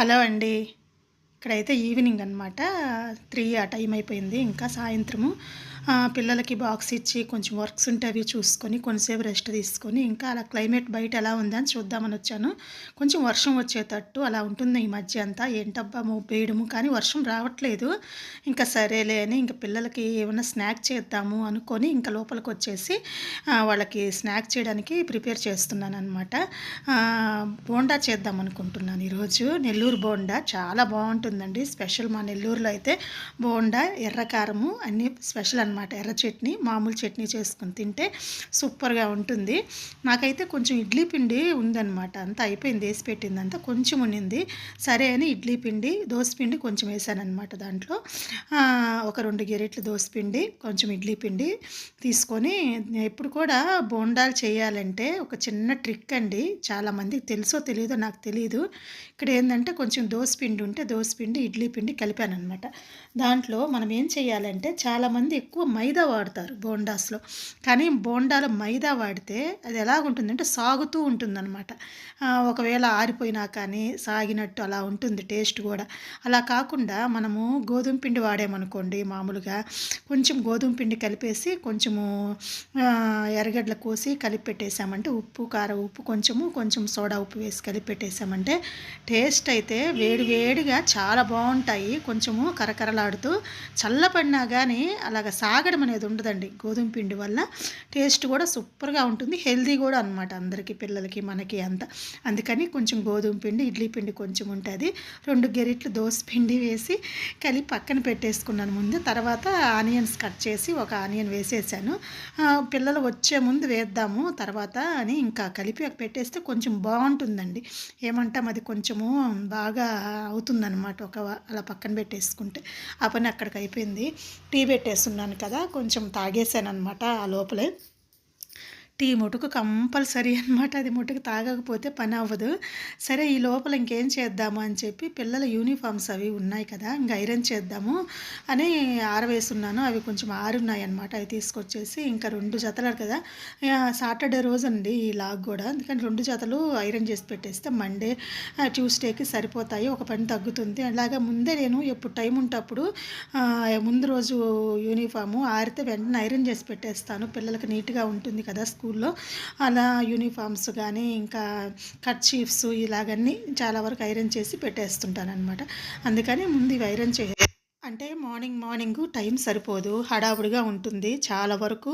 Hello అండి ఇక్కడైతే evening అనమాట త్రీ ఆ టైం అయిపోయింది. ఇంకా సాయంత్రము పిల్లలకి బాక్స్ ఇచ్చి కొంచెం వర్క్స్ ఉంటే అవి చూసుకొని కొంచెంసేపు రెస్ట్ తీసుకొని ఇంకా అలా క్లైమేట్ బయట ఎలా ఉందని చూద్దామని వచ్చాను. కొంచెం వర్షం వచ్చేటట్టు అలా ఉంటుంది ఈ మధ్య అంతా. ఏంటబ్బా వేయడము కానీ వర్షం రావట్లేదు. ఇంకా సరేలే అని ఇంకా పిల్లలకి ఏమైనా స్నాక్ చేద్దాము అనుకొని ఇంకా లోపలికి వచ్చేసి వాళ్ళకి స్నాక్ చేయడానికి ప్రిపేర్ చేస్తున్నాను అనమాట బోండా చేద్దాం అనుకుంటున్నాను ఈరోజు. నెల్లూరు బోండా చాలా బాగుంటుందండి. స్పెషల్ మా నెల్లూరులో అయితే బోండా ఎర్ర కారము అన్నీ స్పెషల్ అనమాట అనమాట ఎర్ర చట్నీ మామూలు చట్నీ చేసుకుని తింటే సూపర్గా ఉంటుంది. నాకైతే కొంచెం ఇడ్లీ పిండి ఉందన్నమాట అంతా అయిపోయింది వేసి పెట్టింది అంతా కొంచెం ఉన్నింది. సరే అని ఇడ్లీ పిండి దోశ పిండి కొంచెం వేసాను అనమాట దాంట్లో ఒక రెండు గిరెట్లు దోశ పిండి కొంచెం ఇడ్లీ పిండి తీసుకొని ఎప్పుడు కూడా బోండాలు చేయాలంటే ఒక చిన్న ట్రిక్ అండి. చాలామందికి తెలుసో తెలియదో నాకు తెలియదు ఇక్కడ ఏంటంటే కొంచెం దోశ పిండి ఉంటే దోశ పిండి ఇడ్లీ పిండి కలిపాను అనమాట దాంట్లో మనం ఏం చేయాలంటే చాలామంది ఎక్కువ మైదా వాడతారు బోండాస్లో. కానీ బోండాలో మైదా వాడితే అది ఎలాగుంటుందంటే సాగుతూ ఉంటుందన్నమాట. ఒకవేళ ఆరిపోయినా కానీ సాగినట్టు అలా ఉంటుంది టేస్ట్ కూడా. అలా కాకుండా మనము గోధుమ పిండి వాడామనుకోండి మామూలుగా కొంచెం గోధుమ పిండి కలిపేసి కొంచెము ఎర్రగడ్డలు కోసి కలిపి పెట్టేసామంటే ఉప్పు కారం ఉప్పు కొంచెము కొంచెం సోడా ఉప్పు వేసి కలిపి పెట్టేసామంటే టేస్ట్ అయితే వేడివేడిగా చాలా బాగుంటాయి. కొంచెము కరకరలాడుతూ చల్లపడినా కానీ అలాగ సాగడం అనేది ఉండదండి. గోధుమ పిండి వల్ల టేస్ట్ కూడా సూపర్గా ఉంటుంది. హెల్దీ కూడా అనమాట అందరికీ పిల్లలకి మనకి అంత. అందుకని కొంచెం గోధుమ పిండి ఇడ్లీ పిండి కొంచెం ఉంటుంది. రెండు గెరిట్లు దోశ పిండి వేసి కలిపి పక్కన పెట్టేసుకున్నాను ముందు. తర్వాత ఆనియన్స్ కట్ చేసి ఒక ఆనియన్ వేసేసాను. పిల్లలు వచ్చే ముందు వేద్దాము. తర్వాత అని ఇంకా కలిపి పెట్టేస్తే కొంచెం బాగుంటుందండి. ఏమంటాం? అది కొంచెము బాగా అవుతుందన్నమాట. ఒక అలా పక్కన పెట్టేసుకుంటే. ఆ పని అక్కడికి అయిపోయింది. టీ పెట్టేస్తున్నాను కదా కొంచెం తాగేశాను అనమాట ఆ లోపలే. టీ ముటుకు కంపల్సరీ అనమాట అది ముటుకు తాగకపోతే పని అవ్వదు. సరే ఈ లోపల ఇంకేం చేద్దాము అని చెప్పి పిల్లల యూనిఫామ్స్ అవి ఉన్నాయి కదా ఇంకా ఐరన్ చేద్దాము అని ఆరవేసున్నాను అవి కొంచెం ఆరున్నాయి అనమాట అవి తీసుకొచ్చేసి ఇంకా రెండు జతలు కదా. సాటర్డే రోజు అండి ఈ లాగ్ కూడా. అందుకని రెండు జతలు ఐరన్ చేసి పెట్టేస్తే మండే ట్యూస్డేకి సరిపోతాయి. ఒక పని తగ్గుతుంది. అలాగా ముందే నేను ఎప్పుడు టైం ఉంటప్పుడు ముందు రోజు యూనిఫాము ఆరితే వెంటనే ఐరన్ చేసి పెట్టేస్తాను. పిల్లలకి నీట్గా ఉంటుంది కదా స్కూల్ స్కూల్లో. అలా యూనిఫామ్స్ కానీ ఇంకా కట్ చీఫ్స్ ఇలాగన్నీ చాలా వరకు ఐరన్ చేసి పెట్టేస్తుంటాను అనమాట అందుకని ముందు ఇవి ఐరన్ చే అంటే మార్నింగ్ మార్నింగ్ టైం సరిపోదు హడావుడిగా ఉంటుంది. చాలా వరకు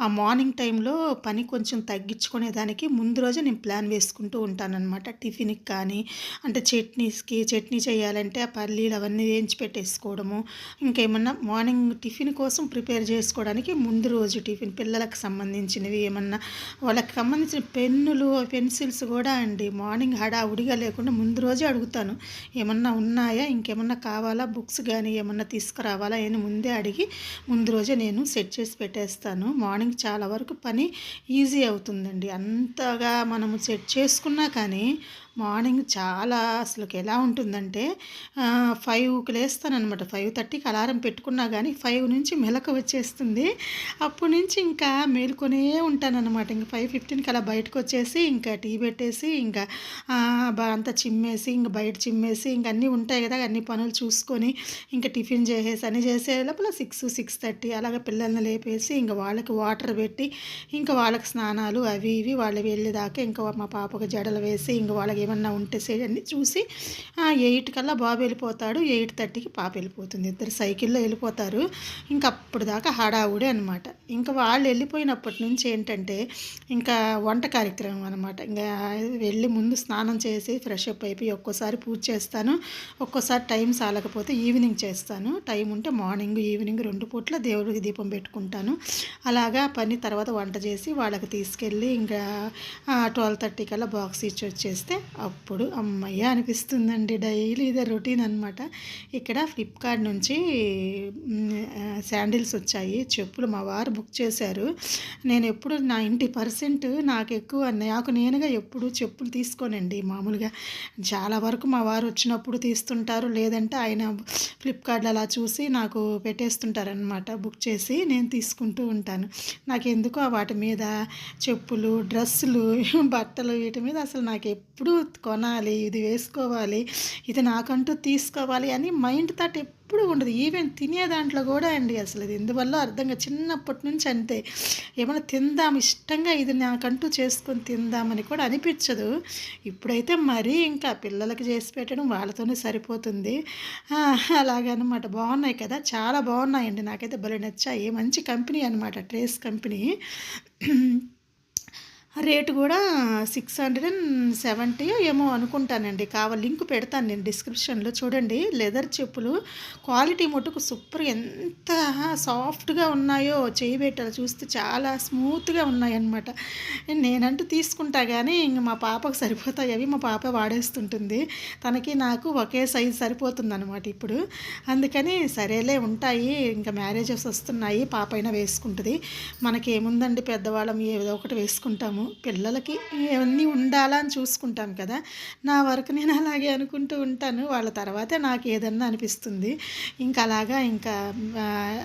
ఆ మార్నింగ్ టైంలో పని కొంచెం తగ్గించుకునేదానికి ముందు రోజే నేను ప్లాన్ వేసుకుంటూ ఉంటానన్నమాట. టిఫిన్కి కానీ అంటే చట్నీస్కి చట్నీ చేయాలంటే ఆ పల్లీలు అవన్నీ వేయించి పెట్టేసుకోవడము. ఇంకేమన్నా మార్నింగ్ టిఫిన్ కోసం ప్రిపేర్ చేసుకోవడానికి ముందు రోజు టిఫిన్ పిల్లలకు సంబంధించినవి ఏమన్నా వాళ్ళకి సంబంధించిన పెన్నులు పెన్సిల్స్ కూడా అండి. మార్నింగ్ హడావుడిగా లేకుండా ముందు రోజే అడుగుతాను. ఏమన్నా ఉన్నాయా? ఇంకేమన్నా కావాలా? బుక్స్ కానీ ఏమన్నా తీసుకురావాలా అని ముందే అడిగి ముందు రోజే నేను సెట్ చేసి పెట్టేస్తాను. మార్నింగ్ చాలా వరకు పని ఈజీ అవుతుందండి. అంతగా మనము సెట్ చేసుకున్నా కానీ మార్నింగ్ చాలా అసలుకి ఎలా ఉంటుందంటే ఫైవ్కి లేస్తానమాట ఫైవ్ థర్టీకి అలారం పెట్టుకున్నా కానీ ఫైవ్ నుంచి మెలకు వచ్చేస్తుంది. అప్పటి నుంచి ఇంకా మేలుకొనే ఉంటానన్నమాట. ఇంకా ఫైవ్ ఫిఫ్టీన్కి అలా బయటకు వచ్చేసి ఇంకా టీ పెట్టేసి ఇంకా అంతా చిమ్మేసి ఇంకా బయట చిమ్మేసి ఇంకా అన్నీ ఉంటాయి కదా అన్ని పనులు చూసుకొని ఇంకా టిఫిన్ చేసేసి అన్నీ చేసే లోపల సిక్స్ సిక్స్ థర్టీ అలాగే పిల్లల్ని లేపేసి ఇంకా వాళ్ళకి వాటర్ పెట్టి ఇంకా వాళ్ళకి స్నానాలు అవి ఇవి వాళ్ళు వెళ్ళేదాకా ఇంకా మా పాపకు జడలు వేసి ఇంకా వాళ్ళకి ఏమన్నా ఉంటే సే- అన్నీ చూసి ఎయిట్ కల్లా బాబు వెళ్ళిపోతాడు. ఎయిట్ థర్టీకి పాప వెళ్ళిపోతుంది. ఇద్దరు సైకిల్లో వెళ్ళిపోతారు. ఇంకా అప్పుడు దాకా హడావుడే అనమాట ఇంకా వాళ్ళు వెళ్ళిపోయినప్పటి నుంచి ఏంటంటే ఇంకా వంట కార్యక్రమం అనమాట ఇంకా వెళ్ళి ముందు స్నానం చేసి ఫ్రెష్ అప్ అయిపోయి ఒక్కోసారి పూజ చేస్తాను. ఒక్కోసారి టైం సాలకపోతే ఈవినింగ్ చేస్తాను. టైం ఉంటే మార్నింగ్ ఈవినింగ్ రెండు పూట్ల దేవుడికి దీపం పెట్టుకుంటాను. అలాగా పని తర్వాత వంట చేసి వాళ్ళకి తీసుకెళ్ళి ఇంకా ట్వెల్వ్ థర్టీ కల్లా బాక్స్ ఇచ్చి వచ్చేస్తే అప్పుడు అమ్మయ్య అనిపిస్తుందండి. డైలీ ఇదే రొటీన్ అనమాట ఇక్కడ ఫ్లిప్కార్ట్ నుంచి శాండిల్స్ వచ్చాయి. చెప్పులు మా వారు బుక్ చేశారు. నేను ఎప్పుడు నైంటీ పర్సెంట్ నాకు ఎక్కువ నాకు నేనుగా ఎప్పుడు చెప్పులు తీసుకోనండి మామూలుగా. చాలా వరకు మా వారు వచ్చినప్పుడు తీస్తుంటారు. లేదంటే ఆయన ఫ్లిప్కార్ట్లో అలా చూసి నాకు పెట్టేస్తుంటారనమాట బుక్ చేసి నేను తీసుకుంటూ ఉంటాను. నాకు ఎందుకో వాటి మీద చెప్పులు డ్రెస్సులు బట్టలు వీటి మీద అసలు నాకు ఎప్పుడూ కొనాలి ఇది వేసుకోవాలి ఇది నాకంటూ తీసుకోవాలి అని మైండ్ థాట్ ఎప్పుడు ఉండదు. ఈవెన్ తినే దాంట్లో కూడా అండి అసలు ఇది ఎందువల్ల అర్థంగా చిన్నప్పటి నుంచి అంతే. ఏమైనా తిందాం ఇష్టంగా ఇది నాకంటూ చేసుకొని తిందామని కూడా అనిపించదు. ఇప్పుడైతే మరీ ఇంకా పిల్లలకి చేసి పెట్టడం వాళ్ళతోనే సరిపోతుంది. అలాగనమాట. బాగున్నాయి కదా? చాలా బాగున్నాయండి. నాకైతే భలే నచ్చాయి. మంచి కంపెనీ అనమాట ట్రేస్ కంపెనీ. రేటు కూడా సిక్స్ హండ్రెడ్ అండ్ సెవెంటీ ఏమో అనుకుంటానండి. కావాలి లింక్ పెడతాను నేను డిస్క్రిప్షన్లో. చూడండి లెదర్ చెప్పులు క్వాలిటీ మటుకు సూపర్. ఎంత సాఫ్ట్గా ఉన్నాయో చేయి పెట్టాలి. చూస్తే చాలా స్మూత్గా ఉన్నాయన్నమాట. నేనంటూ తీసుకుంటా కానీ ఇంక మా పాపకు సరిపోతాయి. అవి మా పాప వాడేస్తుంటుంది. తనకి నాకు ఒకే సైజు సరిపోతుంది అనమాట ఇప్పుడు. అందుకని సరేలే ఉంటాయి. ఇంకా మ్యారేజెస్ వస్తున్నాయి. పాప అయినా వేసుకుంటుంది. మనకేముందండి పెద్దవాళ్ళం? ఏదో ఒకటి వేసుకుంటాము. పిల్లలకి ఇవన్నీ ఉండాలా అని చూసుకుంటాం కదా. నా వరకు నేను అలాగే అనుకుంటూ ఉంటాను. వాళ్ళ తర్వాతే నాకు ఏదన్నా అనిపిస్తుంది. ఇంకా అలాగా ఇంకా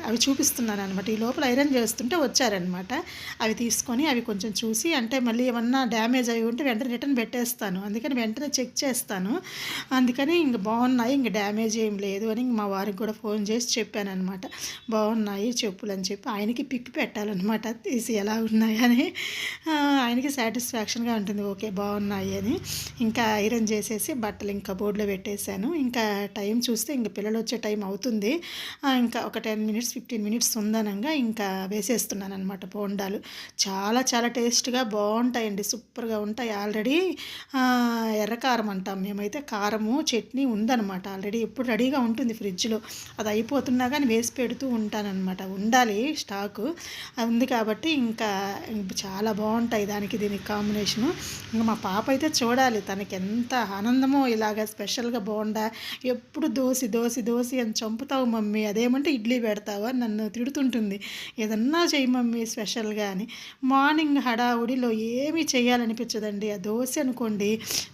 అవి చూపిస్తున్నాను అనమాట ఈ లోపల ఐరన్ చేస్తుంటే వచ్చారనమాట అవి తీసుకొని అవి కొంచెం చూసి అంటే మళ్ళీ ఏమన్నా డ్యామేజ్ అయి ఉంటే వెంటనే రిటర్న్ పెట్టేస్తాను. అందుకని వెంటనే చెక్ చేస్తాను. అందుకని ఇంక బాగున్నాయి. ఇంక డ్యామేజ్ ఏం లేదు అని మా వారికి కూడా ఫోన్ చేసి చెప్పాను అనమాట బాగున్నాయి చెప్పులు అని చెప్పి ఆయనకి పిక్ పెట్టాలన్నమాట. తీసి ఎలా ఉన్నాయని ఆయనకి సాటిస్ఫాక్షన్గా ఉంటుంది. ఓకే బాగున్నాయి అని. ఇంకా ఐరన్ చేసేసి బట్టలు ఇంకా బోర్డులో పెట్టేశాను. ఇంకా టైం చూస్తే ఇంకా పిల్లలు వచ్చే టైం అవుతుంది. ఇంకా ఒక టెన్ మినిట్స్ ఫిఫ్టీన్ మినిట్స్ ఉందనంగా ఇంకా వేసేస్తున్నాను అనమాట బోండాలు. చాలా చాలా టేస్ట్గా బాగుంటాయండి. సూపర్గా ఉంటాయి. ఆల్రెడీ ఎర్రకారం అంటాం మేమైతే. కారము చట్నీ ఉందనమాట ఆల్రెడీ ఎప్పుడు రెడీగా ఉంటుంది ఫ్రిడ్జ్లో. అది అయిపోతున్నా కానీ వేసి పెడుతూ ఉంటానన్నమాట. ఉండాలి స్టాకు. ఉంది కాబట్టి ఇంకా చాలా బాగుంటాయి దాని దానికి దీనికి కాంబినేషను ఇంకా మా పాప అయితే చూడాలి తనకి ఎంత ఆనందమో ఇలాగ స్పెషల్గా బాగుండా ఎప్పుడు దోసి దోసి దోసి అని చంపుతావు మమ్మీ అదేమంటే ఇడ్లీ పెడతావు అని నన్ను తిడుతుంటుంది. ఏదన్నా చెయ్యి మమ్మీ స్పెషల్గా అని. మార్నింగ్ హడావుడిలో ఏమీ చేయాలనిపించదండి ఆ దోశ అనుకోండి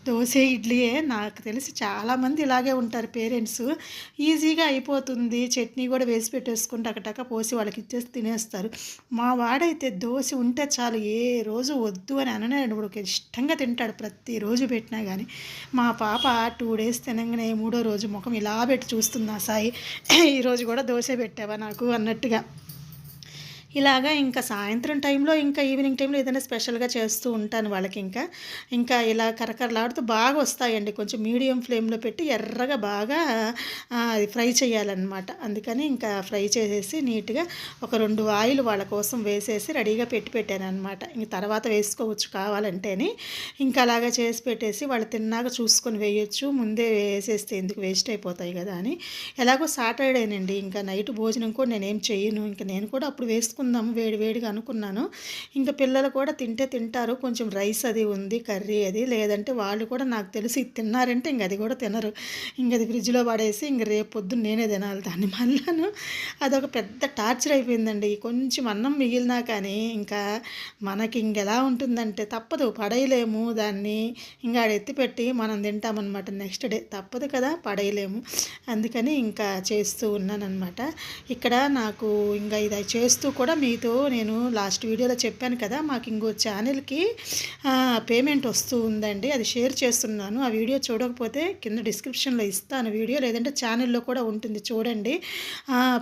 దోశ ఇడ్లీయే నాకు తెలిసి చాలామంది ఇలాగే ఉంటారు పేరెంట్స్. ఈజీగా అయిపోతుంది చట్నీ కూడా వేసి పెట్టేసుకుంటే అక్కటక్క పోసి వాళ్ళకి ఇచ్చేసి తినేస్తారు. మా వాడైతే దోశ ఉంటే చాలు ఏ రోజు వద్దు అని అననేడు ఇప్పుడు ఇష్టంగా తింటాడు. ప్రతిరోజు పెట్టినా కానీ మా పాప టూ డేస్ తినగానే మూడో రోజు ముఖం ఇలా పెట్టి చూస్తుంది సాయి. ఈరోజు కూడా దోశ పెట్టావా నాకు అన్నట్టుగా. ఇలాగా ఇంకా సాయంత్రం టైంలో ఇంకా ఈవినింగ్ టైంలో ఏదైనా స్పెషల్గా చేస్తూ ఉంటాను వాళ్ళకి ఇంకా. ఇంకా ఇలా కరకరలాడుతూ బాగా వస్తాయండి. కొంచెం మీడియం ఫ్లేమ్లో పెట్టి ఎర్రగా బాగా అది ఫ్రై చేయాలన్నమాట. అందుకని ఇంకా ఫ్రై చేసేసి నీట్గా ఒక రెండు ఆయిల్ వాళ్ళ కోసం వేసేసి రెడీగా పెట్టి పెట్టాను అనమాట ఇంక తర్వాత వేసుకోవచ్చు కావాలంటేని. ఇంకా అలాగా చేసి పెట్టేసి వాళ్ళు తిన్నాక చూసుకొని వేయొచ్చు. ముందే వేసేస్తే ఎందుకు వేస్ట్ అయిపోతాయి కదా అని. ఎలాగో సాటర్డేనండి. ఇంకా నైట్ భోజనం కూడా నేనేం చేయను ఇంకా నేను కూడా అప్పుడు వేసుకున్నాను వేడి వేడిగా అనుకున్నాను. ఇంకా పిల్లలు కూడా తింటే తింటారు. కొంచెం రైస్ అది ఉంది కర్రీ అది. లేదంటే వాళ్ళు కూడా నాకు తెలిసి తిన్నారంటే ఇంక అది కూడా తినరు. ఇంక అది ఫ్రిడ్జ్లో పడేసి ఇంక రేపు పొద్దున్న నేనే తినాలి దాన్ని మళ్ళాను. అదొక పెద్ద టార్చర్ అయిపోయిందండి. కొంచెం అన్నం మిగిలినా కానీ ఇంకా మనకి ఇంకెలా ఉంటుందంటే తప్పదు. పడేయలేము దాన్ని. ఇంకా ఆడ ఎత్తిపెట్టి మనం తింటామన్నమాట నెక్స్ట్ డే. తప్పదు కదా పడేయలేము. అందుకని ఇంకా చేస్తూ ఉన్నానన్నమాట. ఇక్కడ నాకు ఇంకా ఇది చేస్తూ కూడా మీతో నేను లాస్ట్ వీడియోలో చెప్పాను కదా మాకు ఇంకో ఛానల్కి పేమెంట్ వస్తూ ఉందండి. అది షేర్ చేస్తున్నాను. ఆ వీడియో చూడకపోతే కింద డిస్క్రిప్షన్లో ఇస్తాను. వీడియో లేదంటే ఛానల్లో కూడా ఉంటుంది. చూడండి.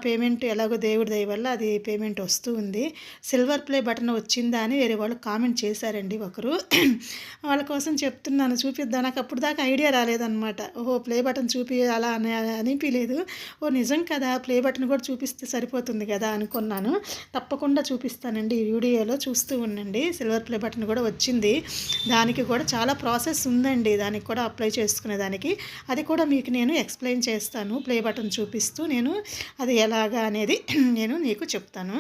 పేమెంట్ ఎలాగో దేవుడి దయ వల్ల అది పేమెంట్ వస్తూ ఉంది. సిల్వర్ ప్లే బటన్ వచ్చిందా అని వేరే వాళ్ళు కామెంట్ చేశారండి ఒకరు. వాళ్ళ కోసం చెప్తున్నాను. చూపిద్దాం? నాకు అప్పుడు దాకా ఐడియా రాలేదన్నమాట. ఓహో ప్లే బటన్ చూపి అలా అని అనిపించలేదు ఓ నిజం కదా. ప్లే బటన్ కూడా చూపిస్తే సరిపోతుంది కదా అనుకున్నాను. తప్పకుండా చూపిస్తానండి ఈ వీడియోలో. చూస్తూ ఉండండి. సిల్వర్ ప్లే బటన్ కూడా వచ్చింది. దానికి కూడా చాలా ప్రాసెస్ ఉందండి. దానికి కూడా అప్లై చేసుకునే దానికి. అది కూడా మీకు నేను ఎక్స్ప్లెయిన్ చేస్తాను. ప్లే బటన్ చూపిస్తూ నేను అది ఎలాగా అనేది నేను నీకు చెప్తాను.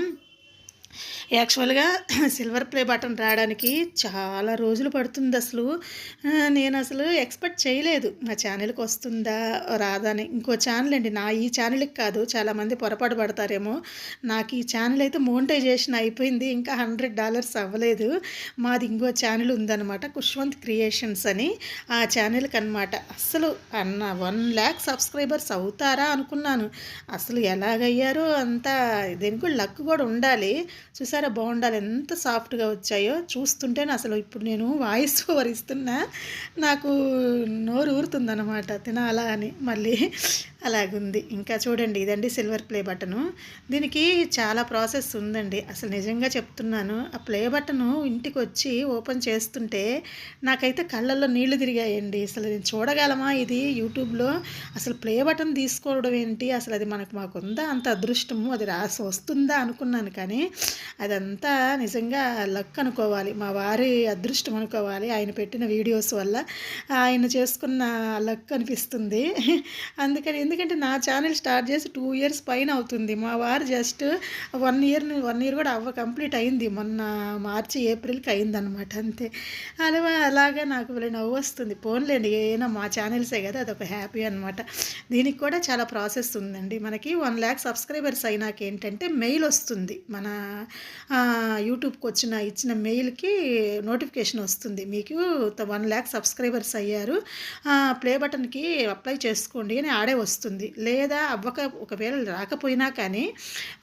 యాక్చువల్గా సిల్వర్ ప్లే బటన్ రావడానికి చాలా రోజులు పడుతుంది అసలు. నేను అసలు ఎక్స్పెక్ట్ చేయలేదు. మా ఛానల్కి వస్తుందా రాదా అని. ఇంకో ఛానల్ అండి నా ఈ ఛానల్కి కాదు చాలామంది పొరపాటు పడతారేమో. నాకు ఈ ఛానల్ అయితే మోనిటైజేషన్ అయిపోయింది ఇంకా హండ్రెడ్ డాలర్స్ అవ్వలేదు. మాది ఇంకో ఛానల్ ఉందన్నమాట కుష్వంత్ క్రియేషన్స్ అని. ఆ ఛానల్కి అనమాట అసలు అన్న వన్ ల్యాక్ సబ్స్క్రైబర్స్ అవుతారా అనుకున్నాను. అసలు ఎలాగయ్యారో అంతా దీనికి కూడా లక్ కూడా ఉండాలి. చూసారా బాగుండాలి ఎంత సాఫ్ట్గా వచ్చాయో? చూస్తుంటేనే అసలు ఇప్పుడు నేను వాయిస్ ఓవర్ ఇస్తున్నా నాకు నోరు ఊరుతుందన్నమాట. తినాలా అని మళ్ళీ అలాగుంది. ఇంకా చూడండి ఇదండి సిల్వర్ ప్లే బటను. దీనికి చాలా ప్రాసెస్ ఉందండి. అసలు నిజంగా చెప్తున్నాను ఆ ప్లే బటను ఇంటికి వచ్చి ఓపెన్ చేస్తుంటే నాకైతే కళ్ళల్లో నీళ్ళు తిరిగాయండి. అసలు నేను చూడగలమా ఇది యూట్యూబ్లో? అసలు ప్లే బటన్ తీసుకోవడం ఏంటి? అసలు అది మనకు మాకుందా? అంత అదృష్టము అది రాసి వస్తుందా అనుకున్నాను కానీ అదంతా నిజంగా లక్ అనుకోవాలి. మా వారి అదృష్టం అనుకోవాలి. ఆయన పెట్టిన వీడియోస్ వల్ల ఆయన చేసుకున్న లక్ అనిపిస్తుంది. అందుకని ఎందుకంటే నా ఛానల్ స్టార్ట్ చేసి టూ ఇయర్స్ పైన అవుతుంది. మా వారు just one year one year కూడా అవ్వ కంప్లీట్ అయింది. మొన్న మార్చి ఏప్రిల్కి అయిందనమాట. అంతే. అలా అలాగా నాకు నవ్వు వస్తుంది. పోన్లేండి ఏమైనా మా ఛానల్సే కదా అదొక హ్యాపీ అనమాట. దీనికి కూడా చాలా ప్రాసెస్ ఉందండి. మనకి వన్ ల్యాక్ సబ్స్క్రైబర్స్ అయినాక ఏంటంటే మెయిల్ వస్తుంది. మన యూట్యూబ్కి వచ్చిన ఇచ్చిన మెయిల్కి నోటిఫికేషన్ వస్తుంది. మీకు వన్ ల్యాక్ సబ్స్క్రైబర్స్ అయ్యారు. ప్లే బటన్కి అప్లై చేసుకోండి అని ఆడే వస్తుంది. లేదా అవ్వక ఒకవేళ రాకపోయినా కానీ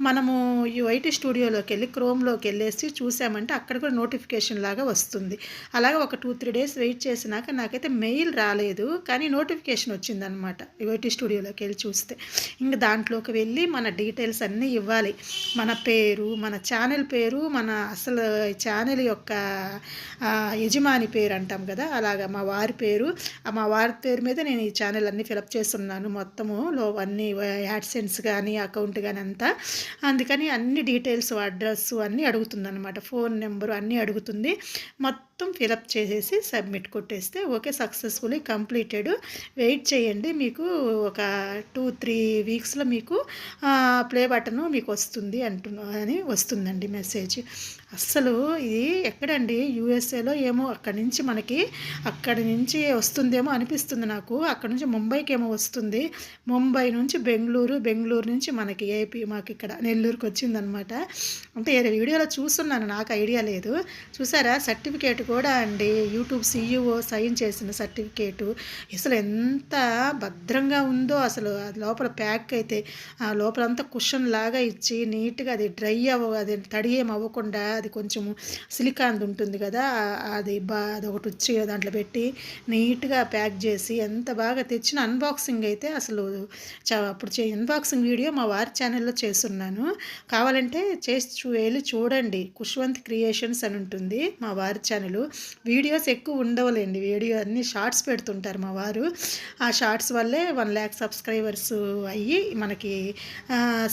మనము ఈ ఐటీ స్టూడియోలోకి వెళ్ళి క్రోమ్లోకి వెళ్ళేసి చూసామంటే అక్కడ కూడా నోటిఫికేషన్ లాగా వస్తుంది. అలాగే ఒక టూ త్రీ డేస్ వెయిట్ చేసినాక నాకైతే మెయిల్ రాలేదు. కానీ నోటిఫికేషన్ వచ్చిందనమాట ఐటీ స్టూడియోలోకి వెళ్ళి చూస్తే. ఇంకా దాంట్లోకి వెళ్ళి మన డీటెయిల్స్ అన్నీ ఇవ్వాలి. మన పేరు మన ఛానల్ పేరు మన అసలు ఛానల్ యొక్క యజమాని పేరు అంటాం కదా అలాగా మా వారి పేరు. మా వారి పేరు మీద నేను ఈ ఛానల్ అన్నీ ఫిలప్ చేస్తున్నాను మొత్తము. లో అన్ని యాడ్సెన్స్ కానీ అకౌంట్ కానీ అంతా. అందుకని అన్ని డీటెయిల్స్ అడ్రస్ అన్నీ అడుగుతుంది అనమాట ఫోన్ నెంబరు అన్నీ అడుగుతుంది. మొత్తం మొత్తం ఫిలప్ చేసేసి సబ్మిట్ కొట్టేస్తే ఓకే సక్సెస్ఫుల్లీ కంప్లీటెడ్ వెయిట్ చేయండి. మీకు ఒక టూ త్రీ వీక్స్లో మీకు ప్లే బటన్ మీకు వస్తుంది అంటున్నా అని వస్తుందండి మెసేజ్. అస్సలు ఇది ఎక్కడండి? యూఎస్ఏలో ఏమో అక్కడి నుంచి మనకి అక్కడి నుంచి వస్తుందేమో అనిపిస్తుంది నాకు. అక్కడ నుంచి ముంబైకి ఏమో వస్తుంది. ముంబై నుంచి బెంగళూరు బెంగళూరు నుంచి మనకి ఏపీ మాకు ఇక్కడ నెల్లూరుకి వచ్చిందనమాట. అంటే వీడియోలో చూస్తున్నాను నాకు ఐడియా లేదు. చూసారా? సర్టిఫికేట్ కూడా అండి. యూట్యూబ్ సీఈఓ సైన్ చేసిన సర్టిఫికేటు. అసలు ఎంత భద్రంగా ఉందో అసలు. లోపల ప్యాక్ అయితే ఆ లోపలంతా కుషన్ లాగా ఇచ్చి నీట్గా అది డ్రై అవ్వ అది తడి ఏం అవ్వకుండా అది కొంచెము సిలికాన్ ఉంటుంది కదా అది బా అది ఒకటి వచ్చి దాంట్లో పెట్టి నీట్గా ప్యాక్ చేసి ఎంత బాగా తెచ్చిన అన్బాక్సింగ్ అయితే అసలు అప్పుడు చే అన్బాక్సింగ్ వీడియో మా వారి ఛానల్లో చేస్తున్నాను. కావాలంటే చేసి చూ వెళ్ళి చూడండి. కుష్వంత్ క్రియేషన్స్ అని ఉంటుంది మా వారి ఛానల్. వీడియోస్ ఎక్కువ ఉండవలేండి. వీడియో అన్ని షార్ట్స్ పెడుతుంటారు మా వారు. ఆ షార్ట్స్ వల్లే వన్ ల్యాక్ సబ్స్క్రైబర్స్ అయ్యి మనకి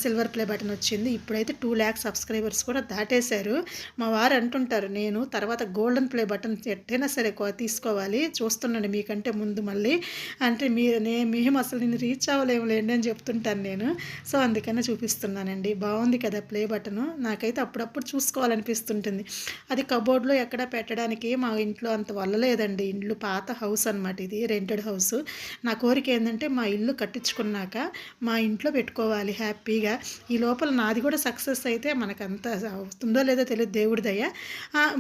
సిల్వర్ ప్లే బటన్ వచ్చింది. ఇప్పుడైతే టూ ల్యాక్ సబ్స్క్రైబర్స్ కూడా దాటేశారు. మా వారు అంటుంటారు నేను తర్వాత గోల్డెన్ ప్లే బటన్ ఎట్టైనా సరే తీసుకోవాలి చూస్తున్నాను మీకంటే ముందు మళ్ళీ. అంటే మీరు నే మేము అసలు నేను రీచ్ అవ్వలేములేండి అని చెప్తుంటాను నేను. సో అందుకనే చూపిస్తున్నానండి. బాగుంది కదా ప్లే బటను నాకైతే అప్పుడప్పుడు చూసుకోవాలనిపిస్తుంటుంది. అది కబోర్డ్లో ఎక్కడ పెట్టడానికి మా ఇంట్లో అంత వల్లలేదండి. ఇండ్లు పాత హౌస్ అనమాట ఇది రెంటెడ్ హౌస్ నా కోరిక ఏంటంటే మా ఇల్లు కట్టించుకున్నాక మా ఇంట్లో పెట్టుకోవాలి హ్యాపీగా. ఈ లోపల నాది కూడా సక్సెస్ అయితే మనకంత అవుతుందో లేదో తెలియదు దేవుడి దయ.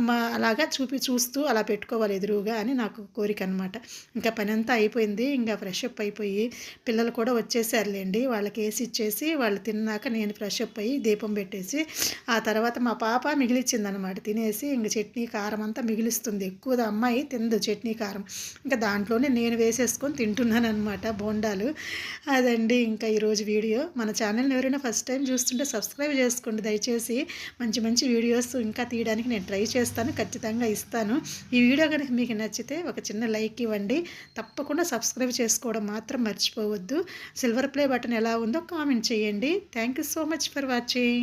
మా అలాగా చూపి చూస్తూ అలా పెట్టుకోవాలి ఎదురుగా అని నాకు కోరిక అనమాట ఇంకా పని అంతా అయిపోయింది. ఇంకా ఫ్రెష్ అప్ అయిపోయి పిల్లలు కూడా వచ్చేసారులేండి. వాళ్ళకి వేసి ఇచ్చేసి వాళ్ళు తిన్నాక నేను ఫ్రెష్ అప్ అయ్యి దీపం పెట్టేసి ఆ తర్వాత మా పాప మిగిలిచ్చిందనమాట తినేసి ఇంక చట్నీ కారం అంతా మిగిలిస్తుంది. ఎక్కువ అమ్మాయి తిందు చట్నీ కారం. ఇంకా దాంట్లోనే నేను వేసేసుకొని తింటున్నాను అనమాట బోండాలు. అదండి ఇంకా ఈరోజు వీడియో. మన ఛానల్ని ఎవరైనా ఫస్ట్ టైం చూస్తుంటే సబ్స్క్రైబ్ చేసుకోండి. దయచేసి మంచి మంచి వీడియోస్ ఇంకా తీయడానికి నేను ట్రై చేస్తాను ఖచ్చితంగా ఇస్తాను. ఈ వీడియో కనుక మీకు నచ్చితే ఒక చిన్న లైక్ ఇవ్వండి. తప్పకుండా సబ్స్క్రైబ్ చేసుకోవడం మాత్రం మర్చిపోవద్దు. సిల్వర్ ప్లే బటన్ ఎలా ఉందో కామెంట్ చేయండి. Thank you so much for watching.